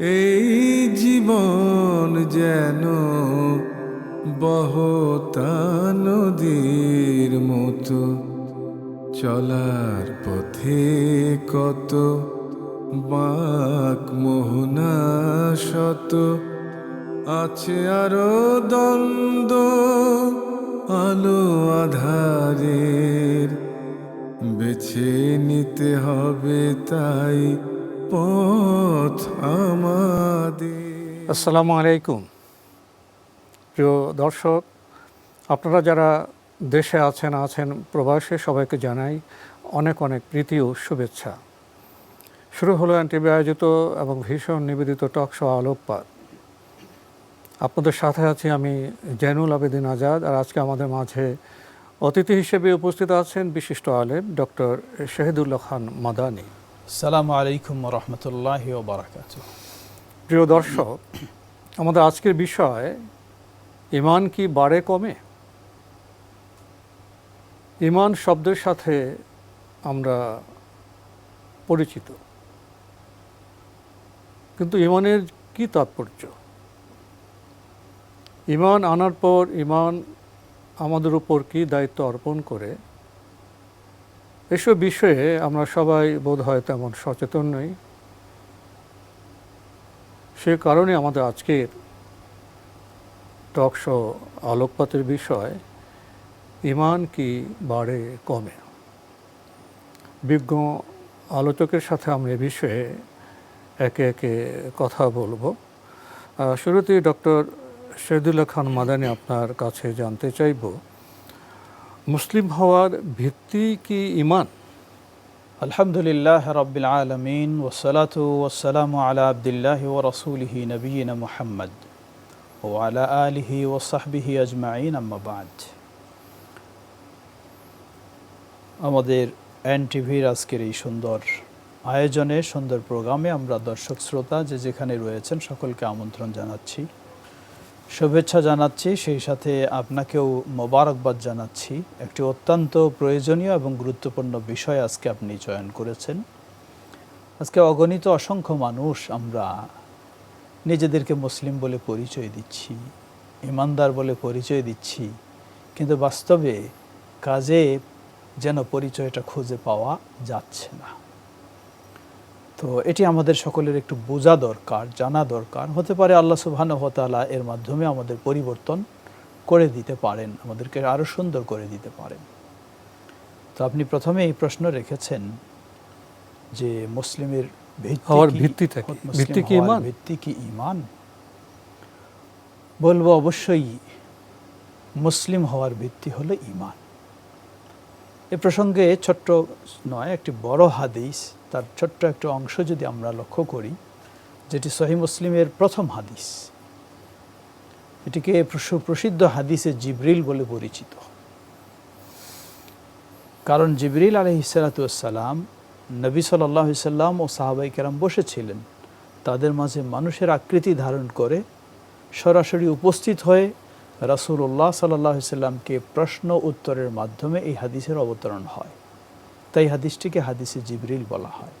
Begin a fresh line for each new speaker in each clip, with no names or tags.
এই জীবন যেন বহতা নদীর মতো, চলার পথে কত বাক মোহনা শত, আছে আরও দ্বন্দ্ব আলো আধারের, বেছে নিতে হবে তাই
আসসালামু আলাইকুম। প্রিয় দর্শক, আপনারা যারা দেশে আছেন আছেন প্রবাসে, সবাইকে জানাই অনেক অনেক প্রীতি ও শুভেচ্ছা। শুরু হলো এনটিভি আয়োজিত এবং ভীষণ নিবেদিত টক শো আলোকপাত। আপনাদের সাথে আছি আমি জैनुল আবেদিন আজাদ আর আজকে আমাদের মাঝে অতিথি হিসেবে উপস্থিত আছেন বিশিষ্ট আলেম ডক্টর শহীদুল্লাহ খান মাদানী।
সালামু আলাইকুম রহমতুল্লাহ বারাকাত
প্রিয় দর্শক, আমাদের আজকের বিষয় ইমান কি বাড়ে কমে? ইমান শব্দের সাথে আমরা পরিচিত। কিন্তু ইমানের কি তাৎপর্য? ইমান আনার পর ইমান আমাদের উপর কি দায়িত্ব অর্পণ করে? এসব বিষয়ে আমরা সবাই বোধ হয় তেমন সচেতন নই। সে কারণে আমাদের আজকের টক শো আলোকপাতের বিষয়, ইমান কি বাড়ে কমে? বিজ্ঞ আলোচকের সাথে আমরা এ বিষয়ে একে একে কথা বলব। শুরুতেই ডক্টর শহীদুল্লাহ খান মাদানি আপনার কাছে জানতে চাইব মুসলিম হওয়ার ভিত্তি কি ইমান
আলহামদুলিল্লাহ রবিল আলমিন ওসলাত ওসালাম আলা আবদুল্লাহ ও রসুলহি নবীন মোহাম্মদ ও আলা আলিহি ও সাহবিহি আজমাইন আম্মাবাদ আমাদের এন টিভির আজকের এই সুন্দর আয়োজনে, সুন্দর প্রোগ্রামে আমরা দর্শক শ্রোতা যে যেখানে রয়েছেন সকলকে আমন্ত্রণ জানাচ্ছি। শুভেচ্ছা জানাচ্ছি, সেই সাথে আপনাকেও মোবারকবাদ জানাচ্ছি। একটি অত্যন্ত প্রয়োজনীয় এবং গুরুত্বপূর্ণ বিষয় আজকে আপনি চয়ন করেছেন। আজকে অগণিত অসংখ্য মানুষ আমরা নিজেদেরকে মুসলিম বলে পরিচয় দিচ্ছি, ইমানদার বলে পরিচয় দিচ্ছি, কিন্তু বাস্তবে কাজে যেন পরিচয়টা খুঁজে পাওয়া যাচ্ছে না। তো এটি আমাদের সকলের একটু বোঝা দরকার জানা দরকার। হতে পারে আল্লাহ সুবহান হতালা এর মাধ্যমে আমাদের পরিবর্তন করে দিতে পারেন আমাদেরকে আরও সুন্দর করে দিতে পারেন। তো আপনি প্রথমে এই প্রশ্ন রেখেছেন যে মুসলিমের ভিত্তি
হওয়ার
কি?
কি? ভিত্তি কি
ইমান বলব অবশ্যই মুসলিম হওয়ার ভিত্তি হলো ইমান এ প্রসঙ্গে ছোট্ট নয় একটি বড় হাদিস তার ছোট্ট একটা অংশ যদি আমরা লক্ষ্য করি, যেটি সহি মুসলিমের প্রথম হাদিস। এটিকে সুপ্রসিদ্ধ হাদিসে জিবরিল বলে পরিচিত। কারণ জিবরিল আলহিসাল্লাম নবী সাল্লাহ সাল্লাম ও সাহাবাই কেরাম বসেছিলেন। তাদের মাঝে মানুষের আকৃতি ধারণ করে সরাসরি উপস্থিত হয়ে রাসূলুল্লাহ সাল্লাহ সাল্লামকে প্রশ্ন উত্তরের মাধ্যমে এই হাদিসের অবতরণ হয়। তাই হাদিসটিকে হাদিসে জিবরিল বলা হয়।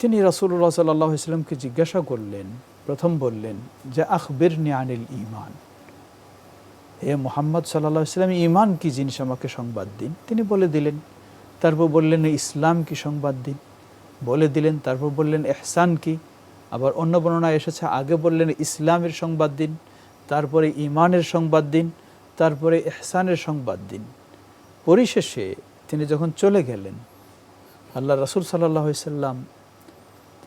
তিনি রাসূলুল্লাহ সাল্লাহ ইসলামকে জিজ্ঞাসা করলেন, প্রথম বললেন যে আখবির আনিল ইমান হে মোহাম্মদ সাল্লাহ ইসলাম ইমান কি জিনিস আমাকে সংবাদ দিন? তিনি বলে দিলেন, তারপর বললেন, ইসলাম কি সংবাদ দিন? বলে দিলেন, তারপর বললেন এহসান কি? আবার অন্য বর্ণনা এসেছে, আগে বললেন, ইসলামের সংবাদ দিন। তারপরে ইমানের সংবাদ দিন। তারপরে এহসানের সংবাদ দিন। পরিশেষে তিনি যখন চলে গেলেন আল্লাহ রসুল সাল্লাহ সাল্লাম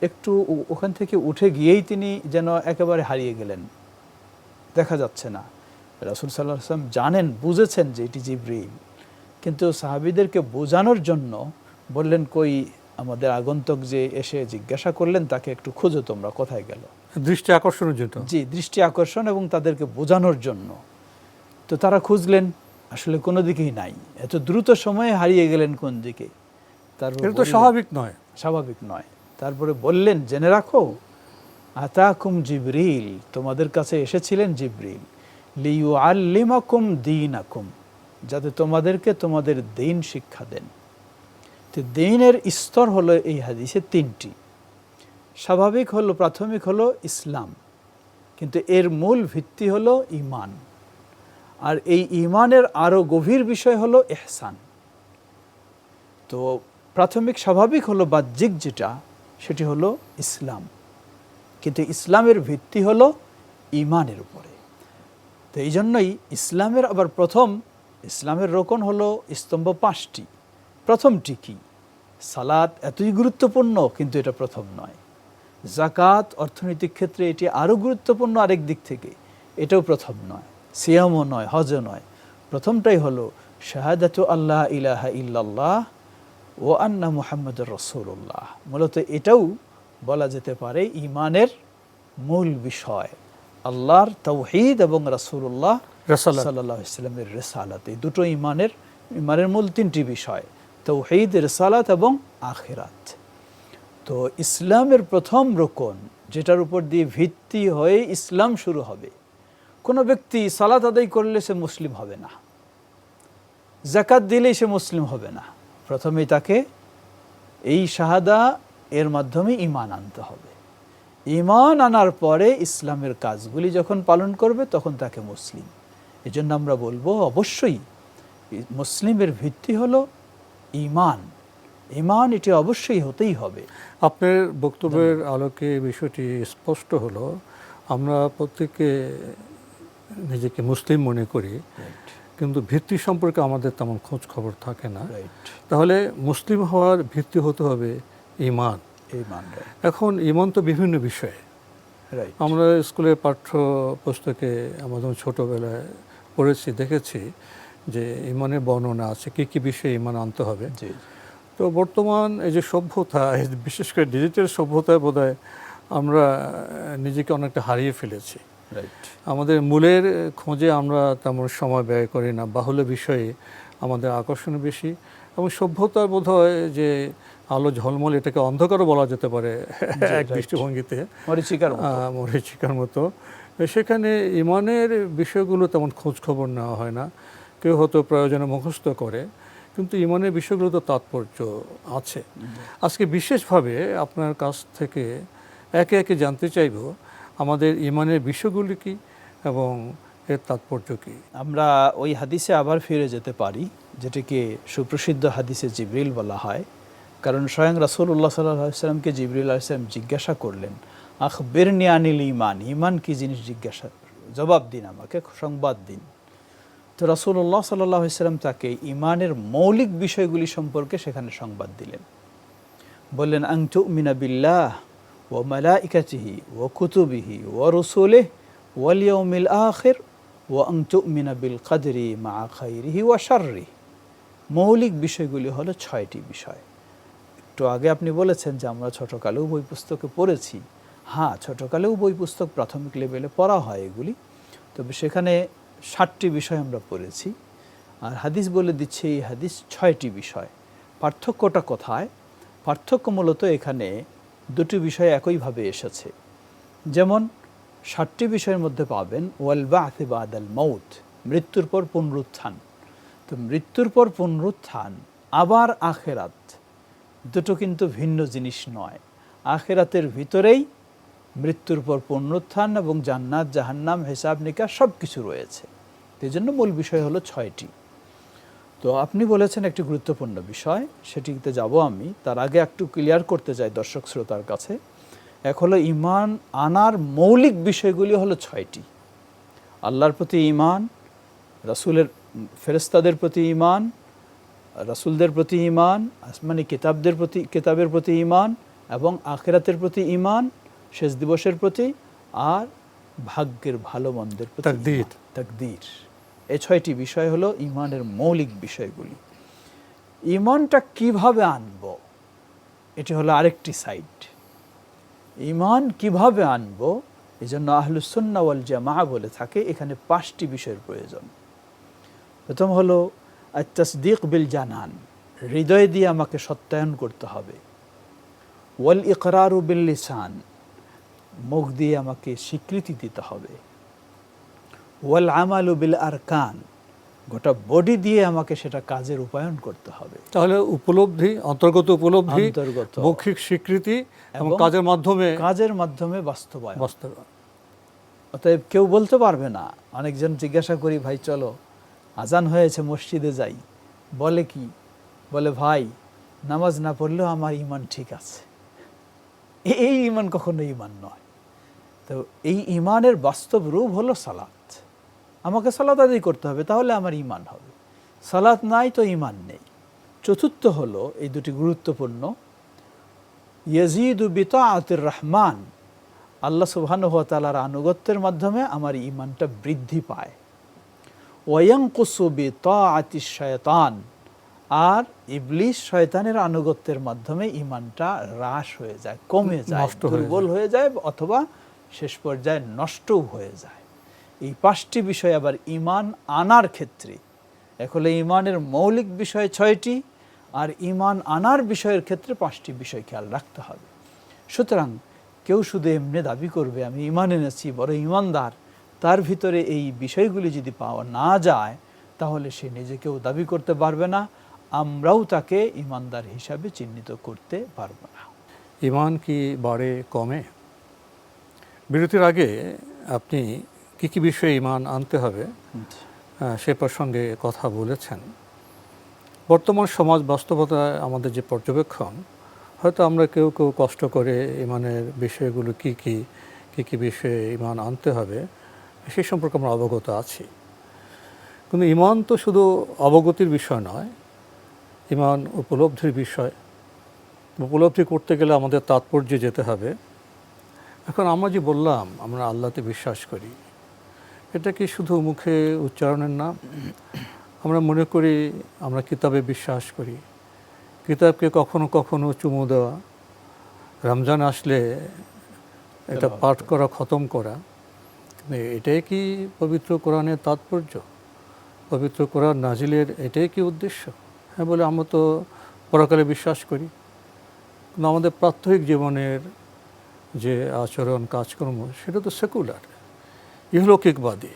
একটু ওখান থেকে উঠে গিয়েই তিনি যেন একেবারে হারিয়ে গেলেন। দেখা যাচ্ছে না। রাসুল সাল্লাহ আসলাম জানেন বুঝেছেন যে এটি জিব্রিল। কিন্তু সাহাবিদেরকে বোঝানোর জন্য বললেন কই আমাদের আগন্তক যে এসে জিজ্ঞাসা করলেন তাকে একটু খুঁজো তোমরা কোথায় গেল?
দৃষ্টি আকর্ষণের জন্য।
জি দৃষ্টি আকর্ষণ এবং তাদেরকে বোঝানোর জন্য। তো তারা খুঁজলেন আসলে কোনো দিকেই নাই। এত দ্রুত সময়ে হারিয়ে গেলেন কোন দিকে? তারপর
তো স্বাভাবিক নয়।
স্বাভাবিক নয়। তারপরে বললেন জেনে রাখো আতাকুম জিবরিল তোমাদের কাছে এসেছিলেন জিবরিল। লিউ আল্লিমাকুম দিন আকুম যাতে তোমাদেরকে তোমাদের দিন শিক্ষা দেন। তো দিনের স্তর হলো এই হাদিসে তিনটি। স্বাভাবিক হলো প্রাথমিক হলো ইসলাম। কিন্তু এর মূল ভিত্তি হলো ইমান আর এই ইমানের আরও গভীর বিষয় হলো এহসান তো প্রাথমিক স্বাভাবিক হলো বাহ্যিক যেটা, সেটি হলো ইসলাম। কিন্তু ইসলামের ভিত্তি হলো ইমানের উপরে। তো এই জন্যই ইসলামের আবার প্রথম, ইসলামের রোকন হলো স্তম্ভ পাঁচটি। প্রথমটি কি? সালাত এতই গুরুত্বপূর্ণ, কিন্তু এটা প্রথম নয়। জাকাত অর্থনৈতিক ক্ষেত্রে এটি আরও গুরুত্বপূর্ণ আরেক দিক থেকে, এটাও প্রথম নয়। সিয়ামও নয় হজও নয়। প্রথমটাই হলো শাহাদাতু আল্লাহ ইলাহা ইল্লাল্লাহ ও আন্না মুহাম্মদ রসুল্লাহ মূলত এটাও বলা যেতে পারে ইমানের মূল বিষয়। আল্লাহর তৌহিদ এবং রাসূলুল্লাহ
রাসালাত।
সাল্লাহ ইসলামের রেসালাত। এই দুটো ইমানের ইমানের মূল তিনটি বিষয় তৌহিদ রেসালাত এবং আখেরাত। তো ইসলামের প্রথম রোকন যেটার উপর দিয়ে ভিত্তি হয়ে ইসলাম শুরু হবে কোনো ব্যক্তি সালাত আদায় করলে সে মুসলিম হবে না। জাকাত দিলেই সে মুসলিম হবে না। প্রথমেই তাকে এই শাহাদা এর মাধ্যমে ইমান আনতে হবে। ইমান আনার পরে ইসলামের কাজগুলি যখন পালন করবে তখন তাকে মুসলিম। এজন্য আমরা বলব অবশ্যই মুসলিমের ভিত্তি হলো ইমান ইমান এটি অবশ্যই হতেই হবে।
আপনার বক্তব্যের আলোকে বিষয়টি স্পষ্ট হলো। আমরা প্রত্যেকে নিজেকে মুসলিম মনে করি কিন্তু ভিত্তি সম্পর্কে আমাদের তেমন খোঁজ খবর থাকে না। তাহলে মুসলিম হওয়ার ভিত্তি হতে হবে ইমান। এখন ইমান তো বিভিন্ন বিষয়ে। আমরা স্কুলের পাঠ্য পুস্তকে আমাদের ছোটোবেলায় পড়েছি দেখেছি যে ইমানের বর্ণনা আছে কী কী বিষয়ে ইমান আনতে হবে। তো বর্তমান এই যে সভ্যতা বিশেষ করে ডিজিটাল সভ্যতায় বোধহয় আমরা নিজেকে অনেকটা হারিয়ে ফেলেছি। আমাদের মূলের খোঁজে আমরা তেমন সময় ব্যয় করি না বাহুল্য বিষয়ে আমাদের আকর্ষণ বেশি এবং সভ্যতার বোধ হয় যে আলো ঝলমল এটাকে অন্ধকারও বলা যেতে পারে এক দৃষ্টিভঙ্গিতে।
মরিচিকার মতো।
মতো। সেখানে ইমানের বিষয়গুলো তেমন খোঁজ খবর নেওয়া হয় না। কেউ হয়তো প্রয়োজনে মুখস্থ করে কিন্তু ইমানের বিষয়গুলো তো তাৎপর্য আছে। আজকে বিশেষভাবে আপনার কাছ থেকে একে একে জানতে চাইব আমাদের ইমানের বিষয়গুলি কি এবং এর তাৎপর্য কি?
আমরা ওই হাদিসে আবার ফিরে যেতে পারি, যেটাকে সুপ্রসিদ্ধ হাদিসে জিবরিল বলা হয়। কারণ স্বয়ং রাসূলুল্লাহ সাল্লাহ সাল্লামকে জিবরিল আলাইসালাম জিজ্ঞাসা করলেন আখ বেরনি আনিল ইমান ইমান কি জিনিস জিজ্ঞাসা? জবাব দিন আমাকে, সংবাদ দিন। তো রাসূলুল্লাহ সাল্লাহ সাল্লাম তাকে ইমানের মৌলিক বিষয়গুলি সম্পর্কে সেখানে সংবাদ দিলেন। বললেন, আং তুমিনা ওয়াল ইয়াউমিল আখির ও আং তুমিনা বিল কাদরি খাইরিহি ওয়া শাররি মৌলিক বিষয়গুলি হলো ছয়টি বিষয়। একটু আগে আপনি বলেছেন যে আমরা ছোটকালেও বই পুস্তকে পড়েছি। হ্যাঁ ছোটকালেও বই পুস্তক প্রাথমিক লেভেলে পড়া হয় এগুলি। তবে সেখানে ষাটটি বিষয় আমরা পড়েছি। আর হাদিস বলে দিচ্ছে এই হাদিস ছয়টি বিষয়। পার্থক্যটা কোথায়? পার্থক্য মূলত এখানে দুটি বিষয় একইভাবে এসেছে। যেমন ষাটটি বিষয়ের মধ্যে পাবেন, ওয়াল বাথে বাদাল মৌত মৃত্যুর পর পুনরুত্থান। তো মৃত্যুর পর পুনরুত্থান, আবার আখেরাত, দুটো কিন্তু ভিন্ন জিনিস নয়। আখেরাতের ভিতরেই মৃত্যুর পর পুনরুত্থান এবং জান্নাত, জাহান্নাম হিসাব নিকাশ সব কিছু রয়েছে। এই জন্য মূল বিষয় হলো ছয়টি। তো আপনি বলেছেন একটি গুরুত্বপূর্ণ বিষয় সেটিতে যাব আমি। তার আগে একটু ক্লিয়ার করতে চাই দর্শক শ্রোতার কাছে। এক হলো ইমান আনার মৌলিক বিষয়গুলি হলো ছয়টি। আল্লাহর প্রতি ইমান রাসুলের ফেরেস্তাদের প্রতি ইমান রাসুলদের প্রতি ইমান আসমানি কিতাবদের প্রতি কিতাবের প্রতি ইমান এবং আখেরাতের প্রতি ইমান শেষ দিবসের প্রতি আর ভাগ্যের ভালো মন্দের প্রতি
তাকদীর।
এই ছয়টি বিষয় হলো ইমানের মৌলিক বিষয়গুলি। ইমানটা কীভাবে আনব? এটি হলো আরেকটি সাইড। ইমান কীভাবে আনব? এই জন্য আহলুসন্না ওয়াল জামা বলে থাকে, এখানে পাঁচটি বিষয়ের প্রয়োজন। প্রথম হলো তসদিক বিল জানান, হৃদয় দিয়ে আমাকে সত্যায়ন করতে হবে। ওয়াল ইকরারু বিল লিসান, মুখ দিয়ে আমাকে স্বীকৃতি দিতে হবে। ওয়াল আমালু বিল আরকান। গোটা বডি দিয়ে আমাকে সেটা কাজের রূপায়ণ করতে হবে।
তাহলে উপলব্ধি অন্তর্গত উপলব্ধি
অন্তর্গত।
মৌখিক স্বীকৃতি এবং
এবং
কাজের মাধ্যমে
কাজের মাধ্যমে বাস্তবায়ন।
বাস্তবায়ন।
অতএব কেউ বলতে পারবে না। অনেকজন জিজ্ঞাসা করি ভাই চলো আজান হয়েছে মসজিদে যাই। বলে কি? বলে ভাই নামাজ না পড়লেও আমার ইমান ঠিক আছে। এই ইমান কখনো ইমান নয়। তো এই ইমানের বাস্তব রূপ হলো সালাত। আমাকে সালাত আদায় করতে হবে তাহলে আমার ইমান হবে। সালাত নাই তো ইমান নেই। চতুর্থ হলো এই দুটি গুরুত্বপূর্ণ ইয়াজিদু বিতাআতির রহমান। আল্লাহ তাআলার আনুগত্যের মাধ্যমে আমার ঈমানটা বৃদ্ধি পায়। ওয়ায়ানকুসু বিতাআতি শয়তান। আর ইবলিস শয়তানের আনুগত্যের মাধ্যমে ইমানটা হ্রাস হয়ে যায় কমে যায় দুর্বল হয়ে যায় অথবা শেষ পর্যায়ে নষ্টও হয়ে যায়। এই পাঁচটি বিষয় আবার ঈমান আনার ক্ষেত্রে। এখন ঈমানের মৌলিক বিষয় ছয়টি আর ইমান আনার বিষয়ের ক্ষেত্রে পাঁচটি বিষয় খেয়াল রাখতে হবে। সুতরাং কেউ শুধু এমনি দাবি করবে, আমি ইমান এনেছি, বড় ইমানদার তার ভিতরে এই বিষয়গুলি যদি পাওয়া না যায়, তাহলে সে নিজেকেও দাবি করতে পারবে না, আমরাও তাকে ইমানদার হিসাবে চিহ্নিত করতে পারব না।
ইমান কি বাড়ে, কমে? বিরতির আগে আপনি কি কি বিষয়ে ইমান আনতে হবে সে প্রসঙ্গে কথা বলেছেন। বর্তমান সমাজ বাস্তবতায় আমাদের যে পর্যবেক্ষণ হয়তো আমরা কেউ কেউ কষ্ট করে ইমানের বিষয়গুলো কি কি কি কি বিষয়ে ইমান আনতে হবে সে সম্পর্কে আমরা অবগত আছি। কিন্তু ইমান তো শুধু অবগতির বিষয় নয় ইমান উপলব্ধির বিষয়। উপলব্ধি করতে গেলে আমাদের তাৎপর্যে যেতে হবে। এখন আমরা যে বললাম আমরা আল্লাহতে বিশ্বাস করি। এটা কি শুধু মুখে উচ্চারণের নাম? আমরা মনে করি আমরা কিতাবে বিশ্বাস করি। কিতাবকে কখনো কখনো চুমু দেওয়া রমজান আসলে এটা পাঠ করা। খতম করা। এটাই কি পবিত্র কোরআনের তাৎপর্য? পবিত্র কোরআন নাজিলের এটাই কি উদ্দেশ্য? হ্যাঁ বলে আমরা তো পরকালে বিশ্বাস করি। কিন্তু আমাদের প্রাত্যহিক জীবনের যে আচরণ কাজকর্ম সেটা তো সেকুলার। ইহলৌকিকবাদী।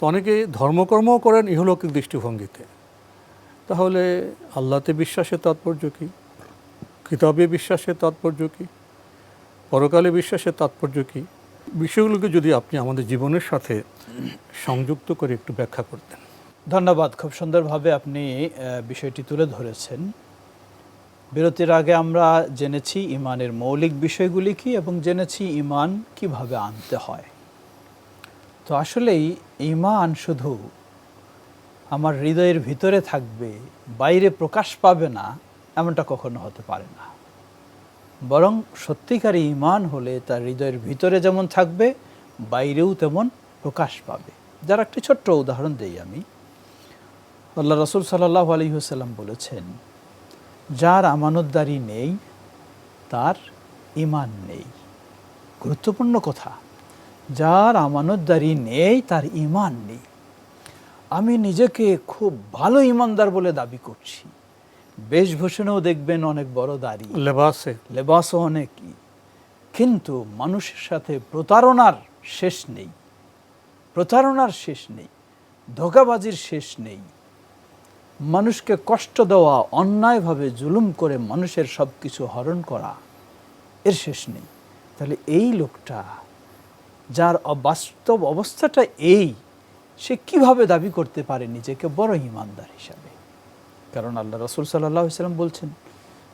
তো অনেকে ধর্মকর্মও করেন ইহলৌকিক দৃষ্টিভঙ্গিতে। তাহলে আল্লাহতে বিশ্বাসের তাৎপর্য কী? কিতাবে বিশ্বাসের তাৎপর্য কী? পরকালে বিশ্বাসের তাৎপর্য কী? বিষয়গুলোকে যদি আপনি আমাদের জীবনের সাথে সংযুক্ত করে একটু ব্যাখ্যা করতেন।
ধন্যবাদ। খুব সুন্দরভাবে আপনি বিষয়টি তুলে ধরেছেন। বিরতির আগে আমরা জেনেছি ইমানের মৌলিক বিষয়গুলি কি এবং জেনেছি ইমান কীভাবে আনতে হয়। তো আসলেই ইমান শুধু আমার হৃদয়ের ভিতরে থাকবে, বাইরে প্রকাশ পাবে না, এমনটা কখনো হতে পারে না। বরং সত্যিকারী ইমান হলে তার হৃদয়ের ভিতরে যেমন থাকবে, বাইরেও তেমন প্রকাশ পাবে। যার একটি ছোট্ট উদাহরণ দেই আমি। আল্লাহ রসুল সাল্লাহ আলহিহাল্লাম বলেছেন, যার আমানতদারি নেই, তার ইমান নেই। গুরুত্বপূর্ণ কথা। যার আমানতদারি নেই তার ইমান নেই। আমি নিজেকে খুব ভালো ইমানদার বলে দাবি করছি। বেশভূষণেও দেখবেন অনেক বড় দাড়ি।
লেবাসে।
লেবাসও অনেকই। কিন্তু মানুষের সাথে প্রতারণার শেষ নেই। প্রতারণার শেষ নেই। ধোকাবাজির শেষ নেই। মানুষকে কষ্ট দেওয়া অন্যায়ভাবে জুলুম করে মানুষের সব কিছু হরণ করা এর শেষ নেই। তাহলে এই লোকটা যার অবাস্তব অবস্থাটা এই, সে কীভাবে দাবি করতে পারে নিজেকে বড় ইমানদার হিসাবে? কারণ আল্লাহ রসুল সাল্লাহ ইসলাম বলছেন,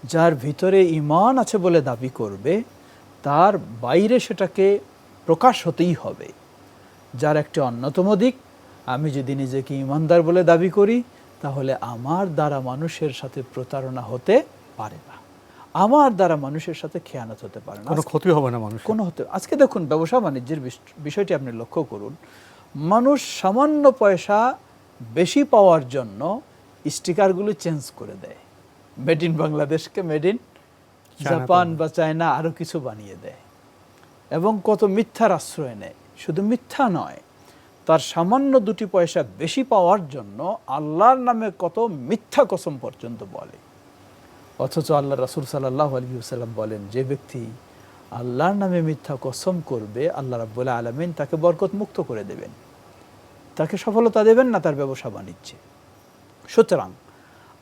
যার ভিতরে ইমান আছে বলে দাবি করবে, তার বাইরে সেটাকে প্রকাশ হতেই হবে। যার একটি অন্যতম দিক, আমি যদি নিজেকে ইমানদার বলে দাবি করি, তাহলে আমার দ্বারা মানুষের সাথে প্রতারণা হতে পারে না। আমার দ্বারা মানুষের সাথে খেয়ানত হতে পারে না।
কোনো ক্ষতি হবে না মানুষ
কোনো হতে আজকে দেখুন ব্যবসা বাণিজ্যের বিষয়টি আপনি লক্ষ্য করুন। মানুষ সামান্য পয়সা বেশি পাওয়ার জন্য স্টিকারগুলো চেঞ্জ করে দেয়। মেড ইন বাংলাদেশকে মেড ইন জাপান বা চায়না আরও কিছু বানিয়ে দেয়। এবং কত মিথ্যার আশ্রয় নেয়। শুধু মিথ্যা নয় তার সামান্য দুটি পয়সা বেশি পাওয়ার জন্য আল্লাহর নামে কত মিথ্যা কসম পর্যন্ত বলে। অথচ আল্লাহ রাসুল সাল্লাহ আলী সাল্লাম বলেন, যে ব্যক্তি আল্লাহর নামে মিথ্যা কসম করবে, আল্লাহ রাবুল্লাহ আলমিন তাকে বরকত মুক্ত করে দেবেন। তাকে সফলতা দেবেন না, তার ব্যবসা বাণিজ্যে। সুতরাং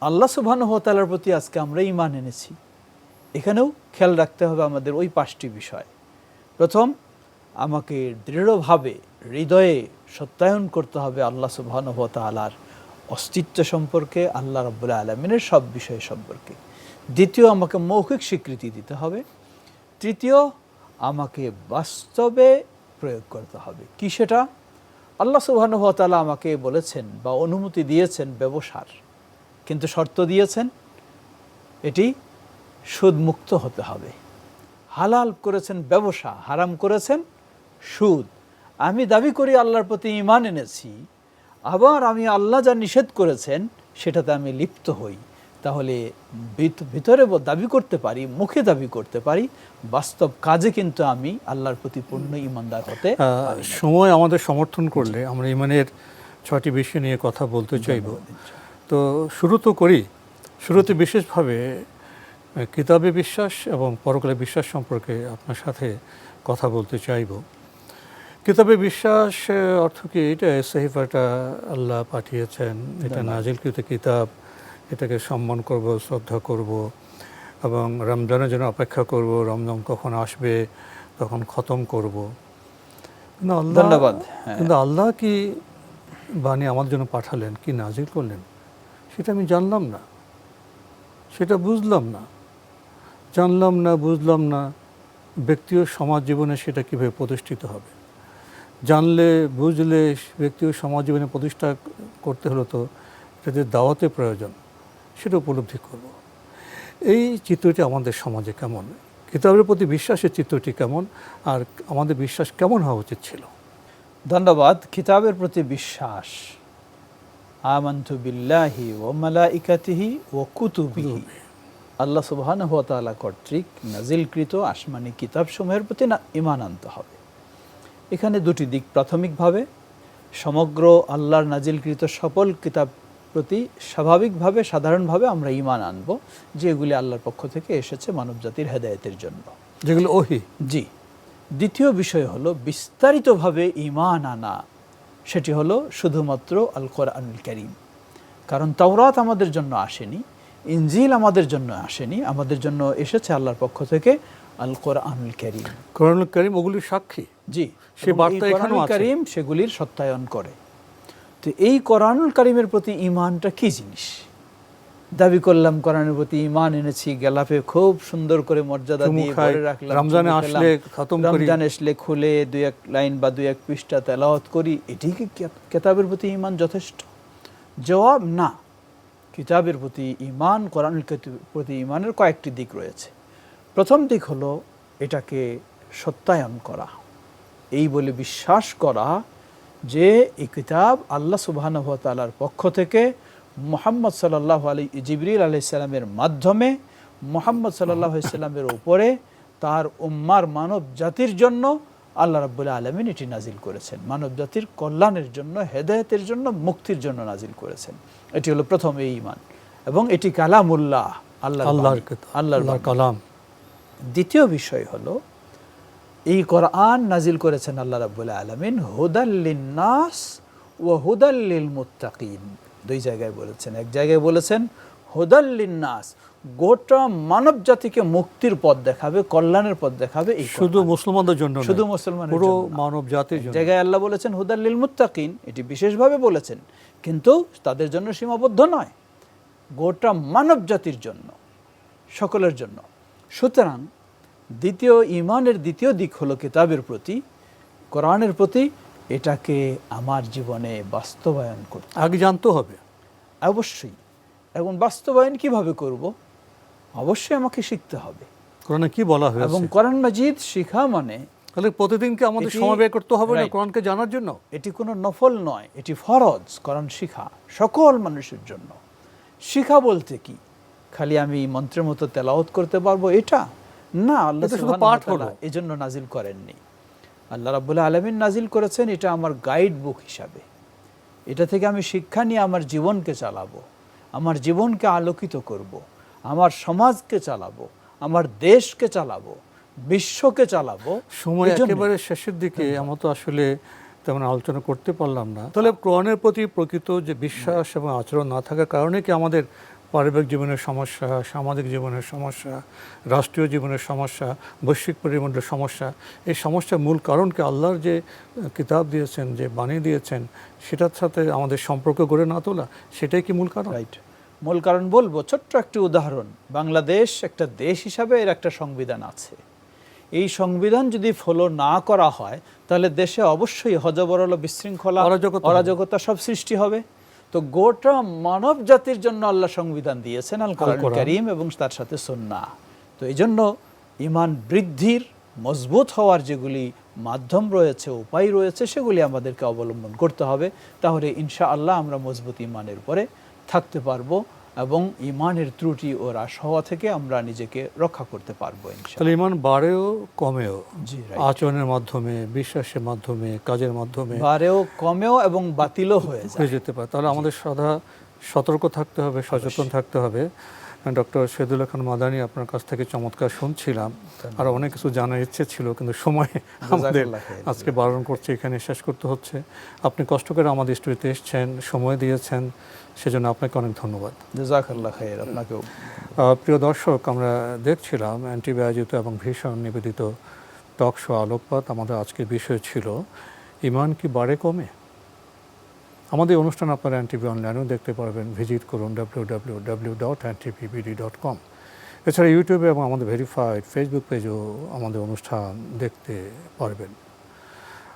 আল্লাহ সুবহানাহু প্রতি আজকে আমরা ইমান এনেছি। এখানেও খেয়াল রাখতে হবে আমাদের ওই পাঁচটি বিষয়। প্রথম, আমাকে দৃঢ়ভাবে, হৃদয়ে সত্যায়ন করতে হবে আল্লাহ সুবহানাহু তাআলার অস্তিত্ব সম্পর্কে, আল্লাহ রাব্বুল আলমিনের সব বিষয় সম্পর্কে। দ্বিতীয় আমাকে মৌখিক স্বীকৃতি দিতে হবে। তৃতীয়, আমাকে বাস্তবে প্রয়োগ করতে হবে। কি সেটা? আল্লাহ সুবহানাহু তাআলা আমাকে বলেছেন বা অনুমতি দিয়েছেন ব্যবসার। কিন্তু শর্ত দিয়েছেন, এটি সুদমুক্ত হতে হবে। হালাল করেছেন ব্যবসা, হারাম করেছেন সুদ। আমি দাবি করি আল্লাহর প্রতি ইমান এনেছি। আবার আমি আল্লাহ যা নিষেধ করেছেন, সেটাতে আমি লিপ্ত হই। তাহলে ভিত- ভিতরে দাবি করতে পারি মুখে দাবি করতে পারি বাস্তব কাজে কিন্তু আমি আল্লাহর প্রতি পূর্ণ ইমানদার হতে
সময় আমাদের সমর্থন করলে আমরা ইমানের ছয়টি বিষয় নিয়ে কথা বলতে চাইব। তো শুরু তো করি। শুরুতে বিশেষভাবে কিতাবে বিশ্বাস এবং পরকালে বিশ্বাস সম্পর্কে আপনার সাথে কথা বলতে চাইব। কিতাবে বিশ্বাস অর্থ কি? এটা সেহিফাটা আল্লাহ পাঠিয়েছেন। এটা নাজিলকৃত কিতাব। এটাকে সম্মান করব শ্রদ্ধা করব এবং রমজানের জন্য অপেক্ষা করব রমজান কখন আসবে তখন খতম করব। কিন্তু আল্লাহ
ধন্যবাদ। হ্যাঁ।
কিন্তু আল্লাহ কি বাণী আমার জন্য পাঠালেন কি নাজিল করলেন? সেটা আমি জানলাম না। সেটা বুঝলাম না। জানলাম না বুঝলাম না ব্যক্তি ও সমাজ জীবনে সেটা কীভাবে প্রতিষ্ঠিত হবে। জানলে বুঝলে ব্যক্তি ও সমাজ জীবনে প্রতিষ্ঠা করতে হলো তো এটাতে দাওয়াতে প্রয়োজন। সেটা উপলব্ধি করব। এই চিত্রটি আমাদের সমাজে কেমন? কিতাবের প্রতি বিশ্বাসের চিত্রটি কেমন? আর আমাদের বিশ্বাস কেমন হওয়া উচিত ছিল?
ধন্যবাদ। কিতাবের প্রতি বিশ্বাস। আমন্তু বিল্লাহি ও মালাইকাতিহি ও কুতুবিহি। আল্লাহ সুবহানাহু ওয়া তাআলা কর্তৃক নাজিলকৃত আসমানি কিতাবসমূহের প্রতি না ঈমান আনতে হবে। এখানে দুটি দিক প্রাথমিকভাবে। সমগ্র আল্লাহর নাজিলকৃত সকল কিতাব প্রতি স্বাভাবিকভাবে সাধারণভাবে আমরা ঈমান আনব যে এগুলি আল্লাহর পক্ষ থেকে এসেছে মানবজাতির হেদায়েতের জন্য।
যেগুলো ওহি।
জি। দ্বিতীয় বিষয় হলো বিস্তারিতভাবে ঈমান আনা। সেটি হলো শুধুমাত্র আল কোরআনুল করিম। কারণ তাওরাত আমাদের জন্য আসেনি ইনজিল আমাদের জন্য আসেনি আমাদের জন্য এসেছে আল্লাহর পক্ষ থেকে আল কোরআনুল করিম।
কোরআন করিম ওগুলির সাক্ষী।
জি।
সে বার্তা এখানেও।
করিম সেগুলির সত্যায়ন করে। তো এই কোরআনুল করিমের প্রতি ঈমানটা কি জিনিস? দাবি করলাম কোরআনের প্রতি ঈমান এনেছি গেলাপে খুব সুন্দর করে মর্যাদা দিয়ে ভরে রাখলাম
রমজানে আসলে খতম করি।
রমজান আসলে খুলে দুই এক লাইন বা দুই এক পৃষ্ঠা তেলাওয়াত করি এটি কি কেতাবের প্রতি ঈমান যথেষ্ট? জবাব না। কিতাবের প্রতি ঈমান কোরআনুল প্রতি ঈমানের কয়েকটি দিক রয়েছে। প্রথম দিক হলো এটাকে সত্যায়ন করা। এই বলে বিশ্বাস করা যে এই কিতাব আল্লাহ সুবহানাহু ওয়া পক্ষ থেকে মোহাম্মদ সাল্লাহ আলী জিবরিল আলাইসাল্লামের মাধ্যমে মোহাম্মদ সাল্লাহ সাল্লামের উপরে তার উম্মার মানব জাতির জন্য আল্লাহ রাব্বুল আলমিন এটি নাজিল করেছেন। মানব জাতির কল্যাণের জন্য হেদায়েতের জন্য মুক্তির জন্য নাজিল করেছেন। এটি হলো প্রথম এই ইমান এবং এটি কালামুল্লাহ আল্লাহ
আল্লাহর
আল্লাহর
কালাম।
দ্বিতীয় বিষয় হলো এই কোরআন নাজিল করেছেন আল্লাহ রাব্বুল আলামিন হুদাল্লিন নাস ও হুদাল্লিল মুত্তাকিন দুই জায়গায় বলেছেন এক জায়গায় বলেছেন হুদাল্লিন নাস গোটা মানব জাতিকে মুক্তির পথ দেখাবে কল্যাণের পথ দেখাবে এই
শুধু মুসলমানদের জন্য
শুধু মুসলমান
পুরো মানব জাতির
জায়গায় আল্লাহ বলেছেন হুদাল্লিল মুত্তাকিন এটি বিশেষভাবে বলেছেন কিন্তু তাদের জন্য সীমাবদ্ধ নয় গোটা মানব জাতির জন্য সকলের জন্য। সুতরাং দ্বিতীয় ইমানের দ্বিতীয় দিক হলো কিতাবের প্রতি কোরআনের প্রতি এটাকে আমার জীবনে বাস্তবায়ন করতে
আগে জানতে হবে।
অবশ্যই। এবং বাস্তবায়ন কীভাবে করব? অবশ্যই আমাকে শিখতে হবে।
কোরআনে কি বলা
এবং কোরআন মাজিদ শিখা মানে
তাহলে প্রতিদিনকে আমাদের সময় ব্যয় করতে হবে না কোরআনকে জানার জন্য?
এটি কোনো নফল নয় এটি ফরজ কোরআন শিখা সকল মানুষের জন্য। শিখা বলতে কি? খালি আমি মন্ত্রের মতো তেলাওয়াত করতে পারব এটা? না আল্লাহ
শুধু পাঠ হলো।
এই জন্য নাজিল করেননি আল্লাহ রাবুল্লাহ আলমিন নাজিল করেছেন এটা আমার গাইড বুক হিসাবে এটা থেকে আমি শিক্ষা নিয়ে আমার জীবনকে চালাবো আমার জীবনকে আলোকিত করব। আমার সমাজকে চালাবো আমার দেশকে চালাবো বিশ্বকে চালাবো
সময় একেবারে শেষের দিকে আমার তো আসলে তেমন আলোচনা করতে পারলাম না তাহলে কোরআনের প্রতি প্রকৃত যে বিশ্বাস এবং আচরণ না থাকার কারণে কি আমাদের পারিবারিক জীবনের সমস্যা সামাজিক জীবনের সমস্যা রাষ্ট্রীয় জীবনের সমস্যা বৈশ্বিক পরিমণ্ডলের সমস্যা এই সমস্যার মূল কারণকে আল্লাহর যে কিতাব দিয়েছেন যে বানিয়ে দিয়েছেন সেটার সাথে আমাদের সম্পর্ক গড়ে না তোলা সেটাই কি মূল কারণ?
রাইট মূল কারণ বলব ছোট্ট একটি উদাহরণ। বাংলাদেশ একটা দেশ হিসাবে এর একটা সংবিধান আছে। এই সংবিধান যদি ফলো না করা হয় তাহলে দেশে অবশ্যই হজবরল বিশৃঙ্খলা
অরাজকতা
অরাজকতা সব সৃষ্টি হবে। তো গোটা মানব জাতির জন্য আল্লাহ সংবিধান দিয়েছেন আল কোরআন। করিম এবং তার সাথে সন্না তো এই জন্য ইমান বৃদ্ধির মজবুত হওয়ার যেগুলি মাধ্যম রয়েছে উপায় রয়েছে সেগুলি আমাদেরকে অবলম্বন করতে হবে। তাহলে ইনশা আল্লাহ আমরা মজবুত ইমানের পরে থাকতে পারব। এবং ইমানের ত্রুটি ও হ্রাস হওয়া থেকে আমরা নিজেকে রক্ষা করতে পারব
তাহলে ইমান বাড়েও কমেও
জি
আচরণের মাধ্যমে বিশ্বাসের মাধ্যমে কাজের মাধ্যমে
বাড়েও কমেও এবং বাতিলও হয়ে
হয়ে যেতে পারে। তাহলে আমাদের সদা সতর্ক থাকতে হবে সচেতন থাকতে হবে। ডক্টর শহীদুল্লাহ খান মাদানি আপনার কাছ থেকে চমৎকার শুনছিলাম। আর অনেক কিছু জানার ইচ্ছে ছিল কিন্তু সময় আমাদের আজকে বারণ করছে এখানে শেষ করতে হচ্ছে। আপনি কষ্ট করে আমাদের স্টুডিওতে এসছেন সময় দিয়েছেন সেজন্য আপনাকে অনেক ধন্যবাদ।
জাজাকাল্লাহ খায়ের আপনাকেও।
প্রিয় দর্শক আমরা দেখছিলাম অ্যান্টিবায়োজিত এবং ভীষণ নিবেদিত টক শো আলোকপাত আমাদের আজকের বিষয় ছিল ইমান কি বাড়ে কমে? আমাদের অনুষ্ঠান আপনারা এনটিভি অনলাইনেও দেখতে পারবেন। ভিজিট করুন W W W dot NTVBD dot com এছাড়া ইউটিউবে এবং আমাদের ভেরিফাইড ফেসবুক পেজেও আমাদের অনুষ্ঠান দেখতে পারবেন।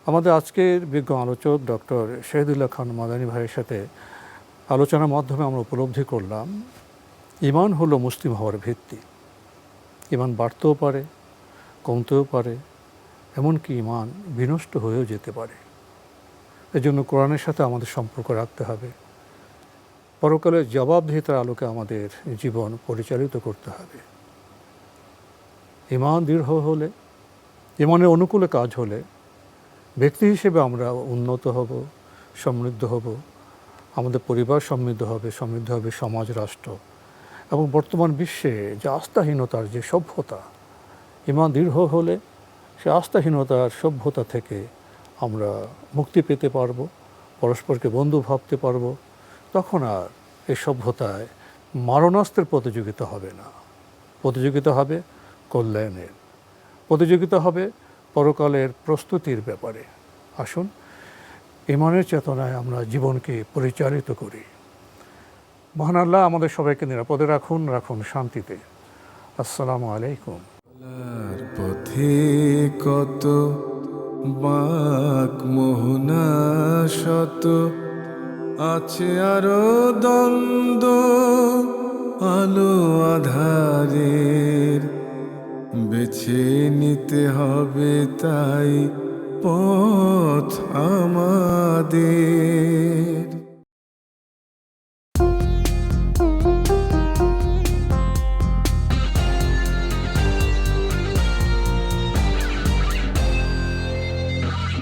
আমাদের আজকের বিজ্ঞ আলোচক ডক্টর শহীদুল্লাহ খান মাদানী ভাইয়ের সাথে আলোচনার মাধ্যমে আমরা উপলব্ধি করলাম, ইমান হলো মুসলিম হওয়ার ভিত্তি। ইমান বাড়তেও পারে, কমতেও পারে, এমনকি ইমান বিনষ্ট হয়েও যেতে পারে। এজন্য কোরআনের সাথে আমাদের সম্পর্ক রাখতে হবে। পরকালের জবাবদিহিতার আলোকে আমাদের জীবন পরিচালিত করতে হবে। ইমান দৃঢ় হলে ইমানের অনুকূলে কাজ হলে ব্যক্তি হিসেবে আমরা উন্নত হব, সমৃদ্ধ হব, আমাদের পরিবার সমৃদ্ধ হবে সমৃদ্ধ হবে সমাজ, রাষ্ট্র এবং বর্তমান বিশ্বে যে আস্থাহীনতার যে সভ্যতা ইমান দৃঢ় হলে সে আস্থাহীনতার সভ্যতা থেকে আমরা মুক্তি পেতে পারব, পরস্পরকে বন্ধু ভাবতে পারব, তখন আর এই সভ্যতায় মারণাস্ত্রের প্রতিযোগিতা হবে না। প্রতিযোগিতা হবে কল্যাণের। প্রতিযোগিতা হবে পরকালের প্রস্তুতির ব্যাপারে। আসুন, ইমানের চেতনায় আমরা জীবনকে পরিচালিত করি। মহান আল্লাহ আমাদের সবাইকে নিরাপদে রাখুন রাখুন শান্তিতে। আসসালামু আলাইকুম।
পথে কত বাক মোহনা শত আছে আরও দ্বন্দ্ব আলো আধারের। বেছে নিতে হবে তাই পথ আমাদের।